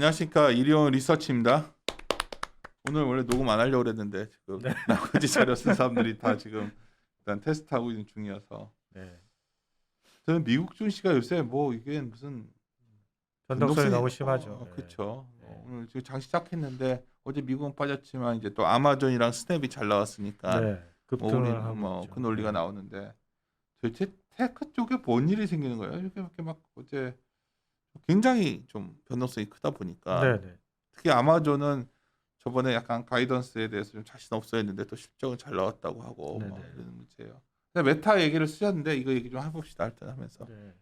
안녕하십니까 이리온 리서치입니다. 오늘 원래 녹음 안 하려고 그랬는데 지금 네. 나머지 자료 쓴 사람들이 다 지금 일단 테스트하고 있는 중이어서 네. 저는 미국 증시가 요새 뭐 이게 무슨 변동성이 너무 심하죠. 어, 네. 그렇죠. 네. 오늘 지금 장 시작했는데 어제 미국은 빠졌지만 이제 또 아마존이랑 스냅이 잘 나왔으니까 네. 뭐 급등을 하고 뭐그 있죠. 논리가 네. 나오는데 도대체 테크 쪽에 뭔 일이 생기는 거예요? 이렇게 막 어제 굉장히 좀 변동성이 크다 보니까 네, 네. 특히 아마존은 저번에 약간 가이던스에 대해서 좀 자신 없어 했는데 또 실적은 잘 나왔다고 하고 뭐 네네. 이런 문제예요. 근데 메타 얘기를 쓰셨는데 이거 얘기 좀 해봅시다 일단 하면서. 네.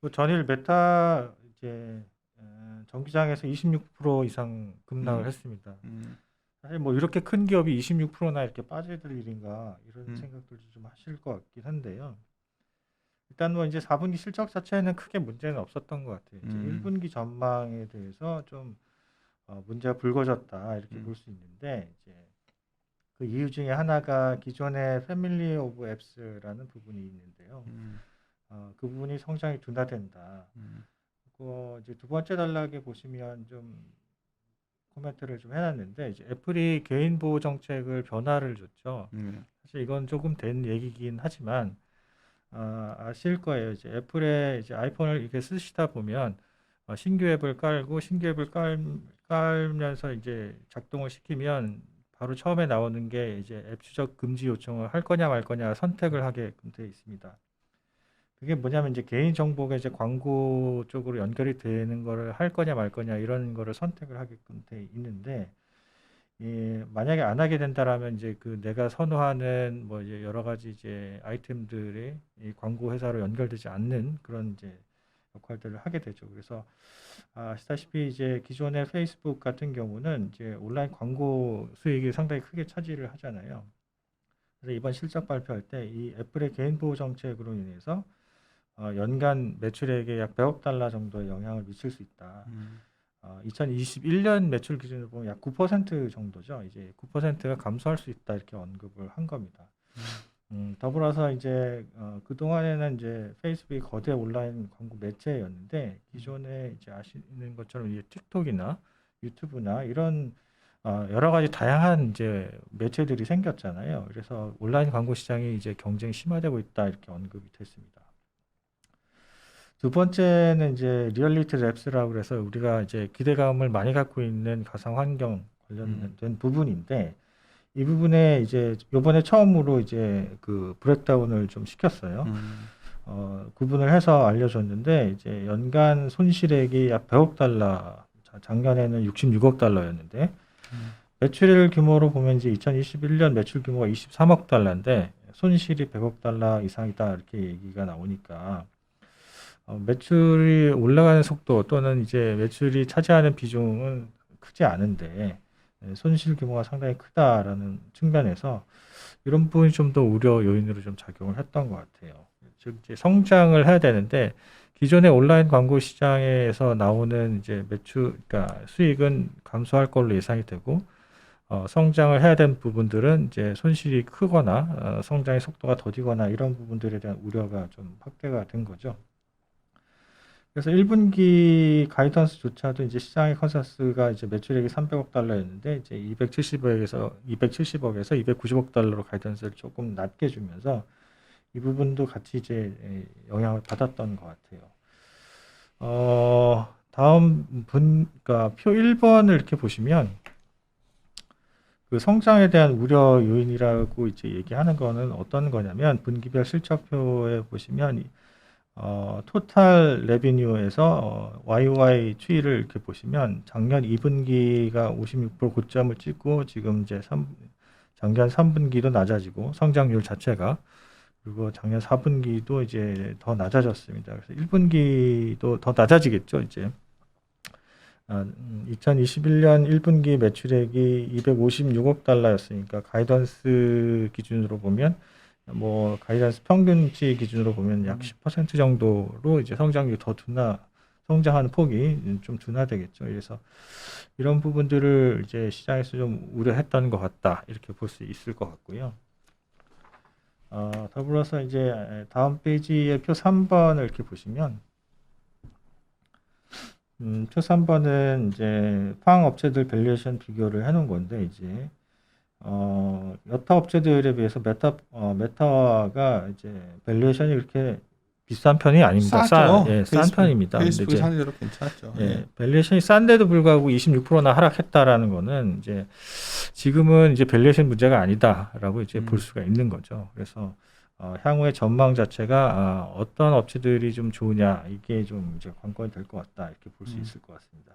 뭐 전일 메타 이제 어, 전기장에서 26% 이상 급락을 음. 했습니다. 음, 사실 뭐 이렇게 큰 기업이 26%나 이렇게 빠져야 될 일인가 이런 음. 생각들도 좀 하실 것 같긴 한데요. 일단 뭐 이제 4분기 실적 자체에는 크게 문제는 없었던 것 같아요. 이제 음. 1분기 전망에 대해서 좀 어, 문제가 불거졌다 이렇게 음. 볼수 있는데 이제 그 이유 중에 하나가 기존의 패밀리 오브 앱스라는 부분이 있는데요. 음, 어, 그 부분이 성장이 둔화된다. 음, 그리고 이제 두 번째 단락에 보시면 좀 코멘트를 좀 해놨는데 이제 애플이 개인 보호 정책을 변화를 줬죠. 음, 사실 이건 조금 된 얘기긴 하지만 아, 아실 거예요. 이제 애플의 이제 아이폰을 이렇게 쓰시다 보면 어, 신규 앱을 깔고 신규 앱을 깔, 깔면서 이제 작동을 시키면 바로 처음에 나오는 게 이제 앱 추적 금지 요청을 할 거냐 말 거냐 선택을 하게끔 되어 있습니다. 그게 뭐냐면 이제 개인 정보가 이제 광고 쪽으로 연결이 되는 거를 할 거냐 말 거냐 이런 거를 선택을 하게끔 돼 있는데 예, 만약에 안 하게 된다라면 이제 그 내가 선호하는 뭐 이제 여러 가지 이제 아이템들이 이 광고 회사로 연결되지 않는 그런 이제 역할들을 하게 되죠. 그래서 아, 아시다시피 이제 기존의 페이스북 같은 경우는 이제 온라인 광고 수익이 상당히 크게 차지를 하잖아요. 그래서 이번 실적 발표할 때 이 애플의 개인 보호 정책으로 인해서 어, 연간 매출액에 약 100억 달러 정도의 영향을 미칠 수 있다. 음, 어, 2021년 매출 기준으로 보면 약 9% 정도죠. 이제 9%가 감소할 수 있다 이렇게 언급을 한 겁니다. 음, 더불어서 이제 어, 그 동안에는 이제 페이스북이 거대 온라인 광고 매체였는데 기존에 이제 아시는 것처럼 이제 틱톡이나 유튜브나 이런 어, 여러 가지 다양한 이제 매체들이 생겼잖아요. 그래서 온라인 광고 시장이 이제 경쟁이 심화되고 있다 이렇게 언급이 됐습니다. 두 번째는 이제 리얼리티 랩스라고 그래서 우리가 이제 기대감을 많이 갖고 있는 가상 환경 관련된 부분인데 이 부분에 이제 요번에 처음으로 이제 그 브렉다운을 좀 시켰어요. 음, 어, 구분을 해서 알려줬는데 이제 연간 손실액이 약 100억 달러, 자, 작년에는 66억 달러였는데 음. 매출 규모로 보면 이제 2021년 매출 규모가 23억 달러인데 손실이 100억 달러 이상이다 이렇게 얘기가 나오니까 어, 매출이 올라가는 속도 또는 이제 매출이 차지하는 비중은 크지 않은데 예, 손실 규모가 상당히 크다라는 측면에서 이런 부분이 좀 더 우려 요인으로 좀 작용을 했던 것 같아요. 즉 이제 성장을 해야 되는데 기존의 온라인 광고 시장에서 나오는 이제 매출, 그러니까 수익은 감소할 걸로 예상이 되고 어, 성장을 해야 되는 부분들은 이제 손실이 크거나 어, 성장의 속도가 더디거나 이런 부분들에 대한 우려가 좀 확대가 된 거죠. 그래서 1분기 가이던스조차도 이제 시장의 컨센서스가 이제 매출액이 300억 달러였는데 이제 270억에서 270억에서 290억 달러로 가이던스를 조금 낮게 주면서 이 부분도 같이 이제 에, 영향을 받았던 것 같아요. 어, 다음 분, 그러니까 표 1번을 이렇게 보시면 그 성장에 대한 우려 요인이라고 이제 얘기하는 거는 어떤 거냐면 분기별 실적표에 보시면 이- 어, 토탈 레비뉴에서 어, YOY 추이를 이렇게 보시면 작년 2분기가 56% 고점을 찍고 지금 이제 3, 작년 3분기도 낮아지고 성장률 자체가 그리고 작년 4분기도 이제 더 낮아졌습니다. 그래서 1분기도 더 낮아지겠죠, 이제. 아, 음, 2021년 1분기 매출액이 256억 달러였으니까 가이던스 기준으로 보면 뭐 가이던스 평균치 기준으로 보면 약 음. 10% 정도로 이제 성장률이 더 둔화 성장하는 폭이 좀 둔화되겠죠. 그래서 이런 부분들을 이제 시장에서 좀 우려했던 것 같다 이렇게 볼 수 있을 것 같고요. 어, 더불어서 이제 다음 페이지의 표 3번을 이렇게 보시면 음, 표 3번은 이제 포항 업체들 밸류에이션 비교를 해놓은 건데 이제 어, 여타 업체들에 비해서 메타 어, 메타가 이제 밸류에이션이 그렇게 비싼 편이 아닙니다. 싸죠. 싸, 예, 싼 페이스북- 편입니다. 근데 페이스북이 이제 상대적으로 괜찮았죠. 예, 예. 밸류에이션이 싼데도 불구하고 26%나 하락했다라는 거는 이제 지금은 이제 밸류에이션 문제가 아니다라고 이제 음. 볼 수가 있는 거죠. 그래서 어, 향후의 전망 자체가 아, 어떤 업체들이 좀 좋으냐 이게 좀 이제 관건이 될 것 같다 이렇게 볼수 음. 있을 것 같습니다.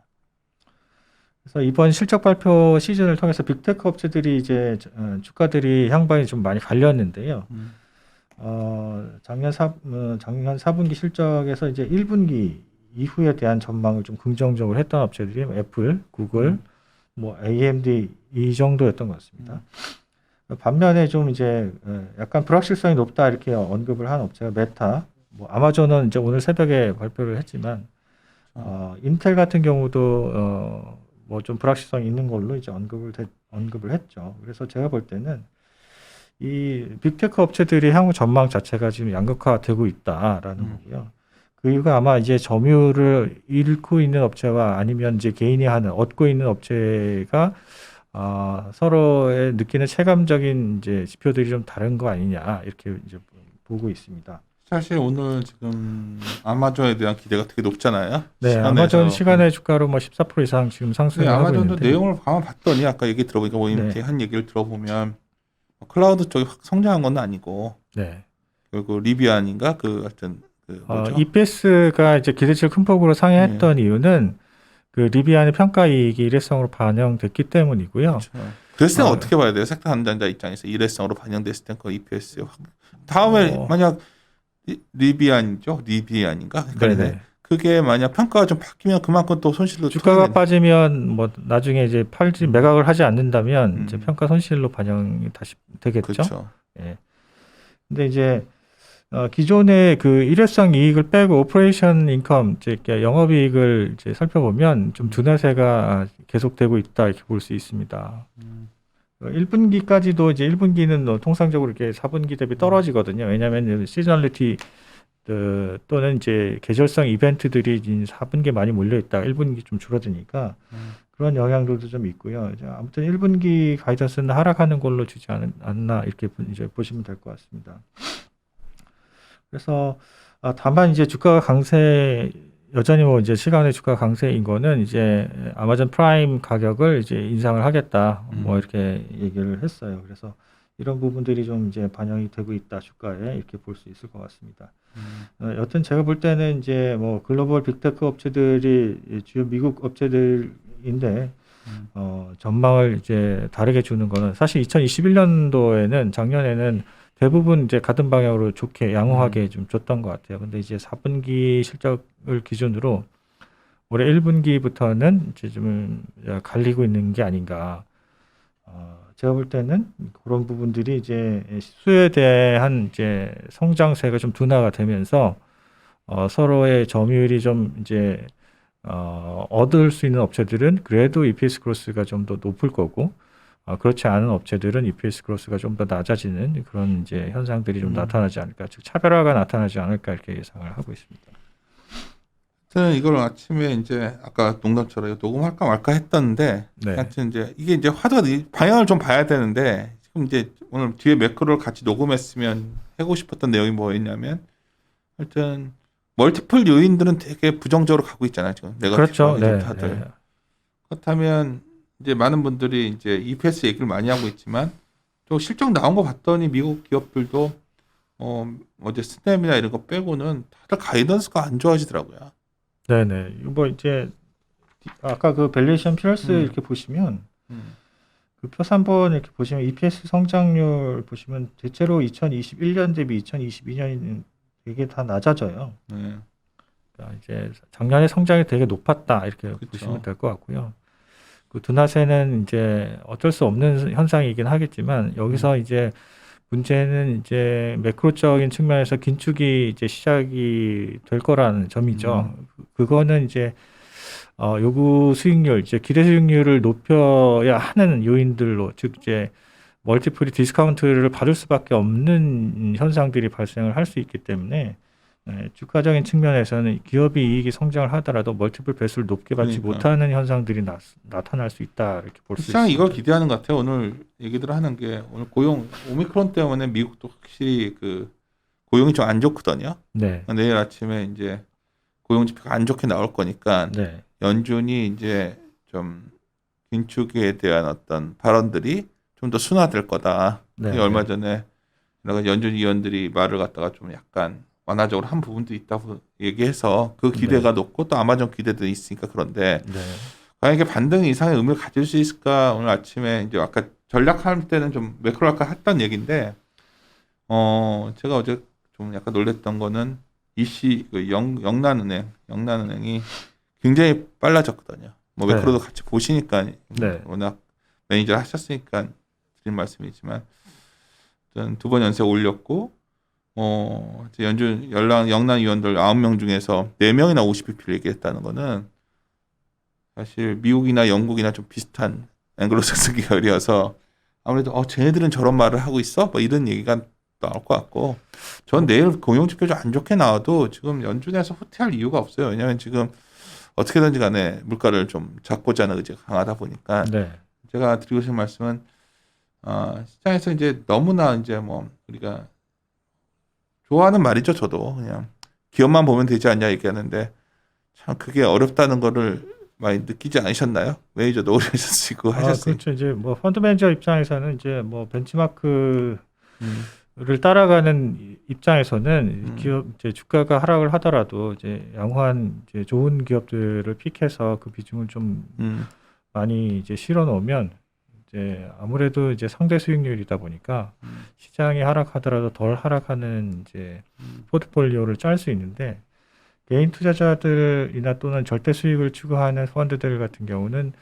그래서 이번 실적 발표 시즌을 통해서 빅테크 업체들이 이제 어, 주가들이 향방이 좀 많이 갈렸는데요. 음. 어, 작년 사, 어, 작년 4분기 실적에서 이제 1분기 이후에 대한 전망을 좀 긍정적으로 했던 업체들이 애플, 구글, 음. 뭐 AMD 이 정도였던 것 같습니다. 반면에 좀 이제 어, 약간 불확실성이 높다 이렇게 언급을 한 업체가 메타, 뭐 아마존은 이제 오늘 새벽에 발표를 했지만 어, 인텔 같은 경우도 어, 뭐 좀 불확실성이 있는 걸로 이제 언급을 대- 언급을 했죠. 그래서 제가 볼 때는 이 빅테크 업체들이 향후 전망 자체가 지금 양극화되고 있다라는 음. 거고요. 그 이유가 아마 이제 점유율을 잃고 있는 업체와 아니면 이제 개인이 하는 얻고 있는 업체가 아, 서로의 느끼는 체감적인 이제 지표들이 좀 다른 거 아니냐 이렇게 이제 보고 있습니다. 사실 오늘 지금 아마존에 대한 기대가 되게 높잖아요. 네, 시간에서. 아마존 시간의 주가로 뭐 14% 이상 지금 네, 상승을 하고 아마존도 있는데 내용을 가만 봤더니 아까 얘기 들어보니까 뭐 이렇게 네. 한 얘기를 들어보면 뭐 클라우드 쪽이 확 성장한 건 아니고 네. 그리고 리비안인가 그 하여튼 그 어, 뭐죠? EPS가 이제 기대치를 큰 폭으로 상회했던 네. 이유는 그 리비안의 평가 이익이 일회성으로 반영됐기 때문이고요. 그렇죠. 그랬을 때 어. 어떻게 봐야 돼요? 섹터 담당자 입장에서 일회성으로 반영됐을 때그 EPS 확 다음에 어. 만약 리- 리비안이죠? 리비안인가? 헷갈리네. 네네. 그게 만약 평가가 좀 바뀌면 그만큼 또 손실로 주가가 터지는- 빠지면 뭐 나중에 이제 팔지 매각을 하지 않는다면 음. 이제 평가 손실로 반영이 다시 되겠죠. 그렇죠. 예. 근데 이제 어, 기존의 그 일회성 이익을 빼고 오퍼레이션 인컴, 즉 이렇게 영업 이익을 이제 살펴보면 좀 둔화세가 계속되고 있다 이렇게 볼 수 있습니다. 음. 1분기까지도 이제 1분기는 뭐 통상적으로 이렇게 4분기 대비 떨어지거든요. 왜냐하면 시즈널리티 어, 또는 이제 계절성 이벤트들이 이제 4분기에 많이 몰려 있다. 1분기 좀 줄어드니까 음. 그런 영향들도 좀 있고요. 아무튼 1분기 가이던스는 하락하는 걸로 주지 않, 않나 이렇게 보- 이제 보시면 될 것 같습니다. 그래서 아, 다만 이제 주가가 강세 여전히 뭐 이제 시간의 주가 강세인 거는 이제 아마존 프라임 가격을 이제 인상을 하겠다 뭐 음. 이렇게 얘기를 했어요. 그래서 이런 부분들이 좀 이제 반영이 되고 있다 주가에 이렇게 볼 수 있을 것 같습니다. 음. 어, 여튼 제가 볼 때는 이제 뭐 글로벌 빅테크 업체들이 이 주요 미국 업체들인데 음. 어, 전망을 이제 다르게 주는 거는 사실 2021년도에는 작년에는 대부분 이제 같은 방향으로 좋게 양호하게 좀 줬던 것 같아요. 근데 이제 4분기 실적을 기준으로 올해 1분기부터는 이제 좀 갈리고 있는 게 아닌가. 어, 제가 볼 때는 그런 부분들이 이제 수에 대한 이제 성장세가 좀 둔화가 되면서 어, 서로의 점유율이 좀 이제 어, 얻을 수 있는 업체들은 그래도 EPS 크로스가 좀 더 높을 거고 어, 그렇지 않은 업체들은 EPS 크로스가 좀 더 낮아지는 그런 이제 현상들이 좀 음. 나타나지 않을까, 즉 차별화가 나타나지 않을까 이렇게 예상을 하고 있습니다. 저는 이걸 아침에 이제 아까 농담처럼 녹음할까 말까 했던데 네, 하여튼 이제 이게 이제 화두가 이 방향을 좀 봐야 되는데 지금 이제 오늘 뒤에 매크로를 같이 녹음했으면 하고 싶었던 내용이 뭐였냐면 하여튼 멀티플 요인들은 되게 부정적으로 가고 있잖아요 지금 내가 그렇죠. 네, 다들 네. 그렇다면 이제 많은 분들이 이제 EPS 얘기를 많이 하고 있지만 또 실적 나온 거 봤더니 미국 기업들도 어 어제 스냅이나 이런 거 빼고는 다들 가이던스가 안 좋아지더라고요. 네네. 이거 뭐 이제 아까 그 밸류에이션 플러스 음. 이렇게 보시면 음. 그 표 3번 이렇게 보시면 EPS 성장률 보시면 대체로 2021년 대비 2022년은 되게 다 낮아져요. 네. 그러니까 이제 작년에 성장이 되게 높았다 이렇게 그쵸. 보시면 될 것 같고요. 그 둔화세는 이제 어쩔 수 없는 현상이긴 하겠지만 여기서 음. 이제 문제는 이제 매크로적인 측면에서 긴축이 이제 시작이 될 거라는 점이죠. 음. 그거는 이제 어, 요구 수익률, 이제 기대 수익률을 높여야 하는 요인들로 즉 이제 멀티플이 디스카운트를 받을 수밖에 없는 현상들이 발생을 할 수 있기 때문에 네, 주가적인 측면에서는 기업이 이익이 성장을 하더라도 멀티플 배수를 높게 받지 그러니까. 못하는 현상들이 나, 나타날 수 있다 이렇게 볼 수 있습니다. 이걸 기대하는 것 같아요. 오늘 얘기들 하는 게 오늘 고용 오미크론 때문에 미국도 확실히 그 고용이 좀 안 좋거든요. 네, 내일 아침에 이제 고용 지표가 안 좋게 나올 거니까 네, 연준이 이제 좀 긴축에 대한 어떤 발언들이 좀 더 순화될 거다. 네, 얼마 네. 전에 여러 연준 위원들이 말을 갖다가 좀 약간 완화적으로 한 부분도 있다고 얘기해서 그 기대가 높고 또 아마존 기대도 있으니까 그런데 네, 과연 이게 반등 이상의 의미를 가질 수 있을까? 오늘 아침에 이제 아까 전략할 때는 좀 매크로 아까 했던 얘기인데, 어, 제가 어제 좀 약간 놀랬던 거는 이시, 그 영, 영란은행, 영란은행이 굉장히 빨라졌거든요. 뭐 네. 매크로도 같이 보시니까, 네. 워낙 매니저 하셨으니까 드린 말씀이지만, 두 번 연쇄 올렸고, 어, 연준, 연락, 영란 위원들 9명 중에서 4명이나 50bp를 얘기했다는 거는 사실 미국이나 영국이나 좀 비슷한 앵글로삭스 계열이어서 아무래도 어 쟤네들은 저런 말을 하고 있어? 뭐 이런 얘기가 나올 것 같고 전 내일 공용 지표 좀안 좋게 나와도 지금 연준에서 후퇴할 이유가 없어요. 왜냐하면 지금 어떻게든지 간에 물가를 좀 잡고자 하는 의지가 강하다 보니까 네, 제가 드리고 싶은 말씀은 어, 시장에서 이제 너무나 이제 뭐 우리가 좋아하는 말이죠 저도 그냥 기업만 보면 되지 않냐 얘기하는데 참 그게 어렵다는 거를 많이 느끼지 않으셨나요? 매니저도 오래 하셨으고 아, 하셨으니까 그렇죠. 이제 뭐 펀드 매니저 입장에서는 이제 뭐 벤치마크를 음, 따라가는 이- 입장에서는 음. 기업 이제 주가가 하락을 하더라도 이제 양호한 이제 좋은 기업들을 픽해서 그 비중을 좀 음, 많이 이제 실어 놓으면 이제 아무래도 이제 상대 수익률이다 보니까 음. 시장이 하락하더라도 덜 하락하는 이제 음. 포트폴리오를 짤 수 있는데 개인 투자자들이나 또는 절대 수익을 추구하는 펀드들 같은 경우는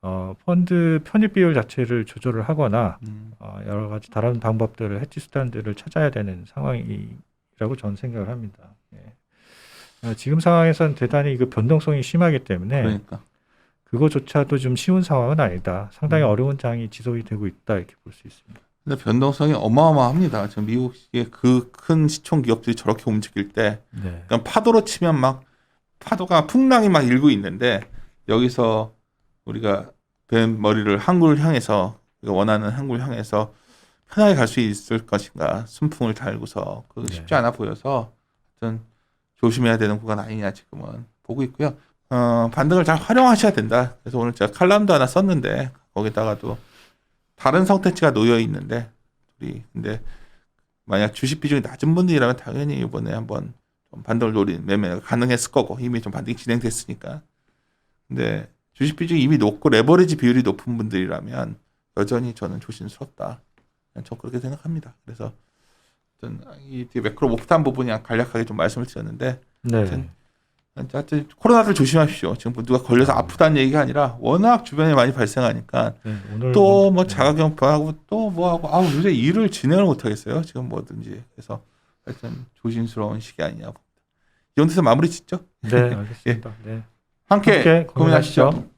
어, 펀드 편입 비율 자체를 조절을 하거나 음. 어, 여러 가지 다른 방법들을 해지 수단들을 찾아야 되는 상황이라고 저는 생각을 합니다. 예. 어, 지금 상황에서는 대단히 그 변동성이 심하기 때문에 그러니까 그거조차도 좀 쉬운 상황은 아니다. 상당히 음. 어려운 장이 지속이 되고 있다 이렇게 볼 수 있습니다. 근데 변동성이 어마어마합니다. 지금 미국의 그 큰 시총 기업들이 저렇게 움직일 때 네. 그냥 파도로 치면 막 파도가 풍랑이 막 일고 있는데 여기서 우리가 뱀 머리를 항구를 향해서 원하는 항구를 향해서 편하게 갈 수 있을 것인가 순풍을 달고서 네. 쉽지 않아 보여서 좀 조심해야 되는 구간 아니냐 지금은 보고 있고요. 어, 반등을 잘 활용하셔야 된다. 그래서 오늘 제가 칼럼도 하나 썼는데 거기다가도 다른 선택지가 놓여 있는데 우리 근데 만약 주식 비중이 낮은 분들이라면 당연히 이번에 한번 좀 반등을 노린 매매가 가능했을 거고 이미 좀 반등이 진행됐으니까. 근데 주식 비중이 이미 높고 레버리지 비율이 높은 분들이라면 여전히 저는 조심스럽다. 저 그렇게 생각합니다. 그래서 어떤 이 뒤에 매크로 목탄 부분이 간략하게 좀 말씀을 드렸는데 네. 하여튼 코로나를 조심하십시오. 지금 뭐 누가 걸려서 아프다는 얘기가 아니라 워낙 주변에 많이 발생하니까 네, 오늘 또뭐 네. 자가격파하고 또 뭐하고 아우 요새 일을 진행을 못하겠어요. 지금 뭐든지 그래서 하여튼 조심스러운 시기 아니냐 봅니다. 이 정도에서 마무리 짓죠. 네, 알겠습니다. 네. 함께, 함께 고민하시죠. 고민하시죠.